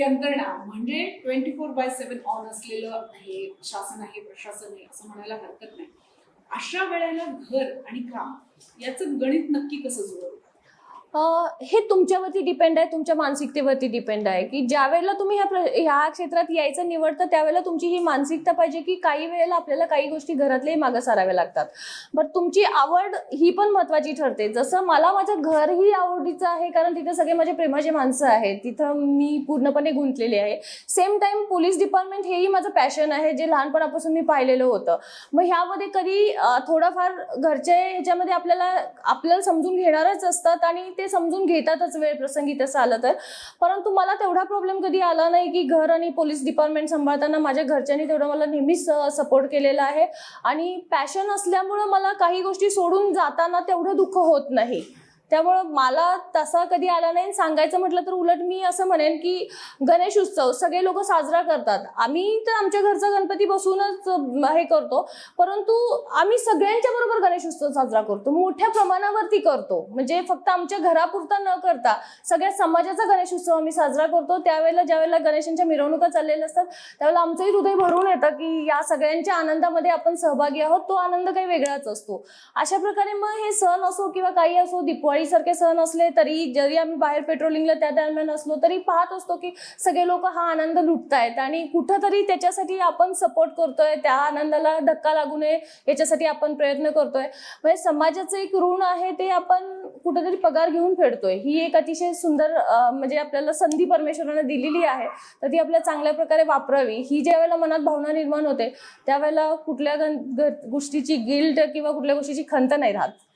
यंत्रणा म्हणजे twenty four by seven on असलेलं हे शासन आहे प्रशासन आहे असं म्हणायला हरकत नाही. अशा वेळेला घर आणि काम याचं गणित नक्की कसं जुळवलं हे तुमच्यावरती डिपेंड आहे तुमच्या मानसिकतेवरती डिपेंड आहे. की ज्या वेळेला तुम्ही ह्या प्र- ह्या क्षेत्रात यायचं निवडतं त्यावेळेला तुमची ही मानसिकता पाहिजे की काही वेळेला आपल्याला काही गोष्टी घरातल्याही मागं साराव्या लागतात. बट तुमची आवड ही पण महत्वाची ठरते. जसं मला माझं घर ही आवडीचं आहे कारण तिथे सगळे माझे प्रेमाचे माणसं आहेत. तिथं मी पूर्णपणे गुंतलेली आहे. सेम टाइम पोलीस डिपार्टमेंट हेही माझं पॅशन आहे जे लहानपणापासून मी पाहिलेलं होतं. मग ह्यामध्ये कधी थोडंफार घरच्या ह्याच्यामध्ये आपल्याला आपल्याला समजून घेणारच असतात आणि ते समजून घेतातच वेळ प्रसंगी तसं आलं तर परंतु मला तेवढा प्रॉब्लेम कधी आला नाही की घर आणि पोलीस डिपार्टमेंट सांभाळताना माझ्या घरच्यांनी तेवढं मला नेहमीच सपोर्ट केलेला आहे. आणि पॅशन असल्यामुळं मला काही गोष्टी सोडून जाताना तेवढं दुःख होत नाही. त्यामुळं मला तसा कधी आला नाही. सांगायचं म्हटलं तर उलट मी असं म्हणेन की गणेश उत्सव सगळे लोक साजरा करतात. आम्ही तर आमच्या घरचा गणपती बसूनच हे करतो. परंतु आम्ही सगळ्यांच्या बरोबर गणेश उत्सव साजरा करतो. मोठ्या प्रमाणावरती करतो. म्हणजे फक्त आमच्या घरापुरता न करता सगळ्या समाजाचा गणेश उत्सव आम्ही साजरा करतो. त्यावेळेला ज्यावेळेला गणेशांच्या मिरवणुका चाललेल्या असतात त्यावेळेला आमचंही हृदय भरून येतं की या सगळ्यांच्या आनंदामध्ये आपण सहभागी आहोत. तो आनंद काही वेगळाच असतो. अशा प्रकारे मग हे सण असो किंवा काही असो दिपवाळी दिवाळीसारखे सण असले तरी जरी आम्ही बाहेर पेट्रोलिंगला त्या दरम्यान असलो तरी पाहत असतो की सगळे लोक हा आनंद लुटतायत आणि कुठंतरी त्याच्यासाठी आपण सपोर्ट करतोय त्या आनंदाला धक्का लागू नये याच्यासाठी आपण प्रयत्न करतोय. म्हणजे समाजाचं एक ऋण आहे ते आपण कुठेतरी पगार घेऊन फेडतोय. ही एक अतिशय सुंदर म्हणजे आपल्याला संधी परमेश्वराने दिलेली आहे तर ती आपल्या चांगल्या प्रकारे वापरावी. ही ज्या वेळेला मनात भावना निर्माण होते त्यावेळेला कुठल्या गोष्टीची गिल्ट किंवा कुठल्या गोष्टीची खंत नाही राहत.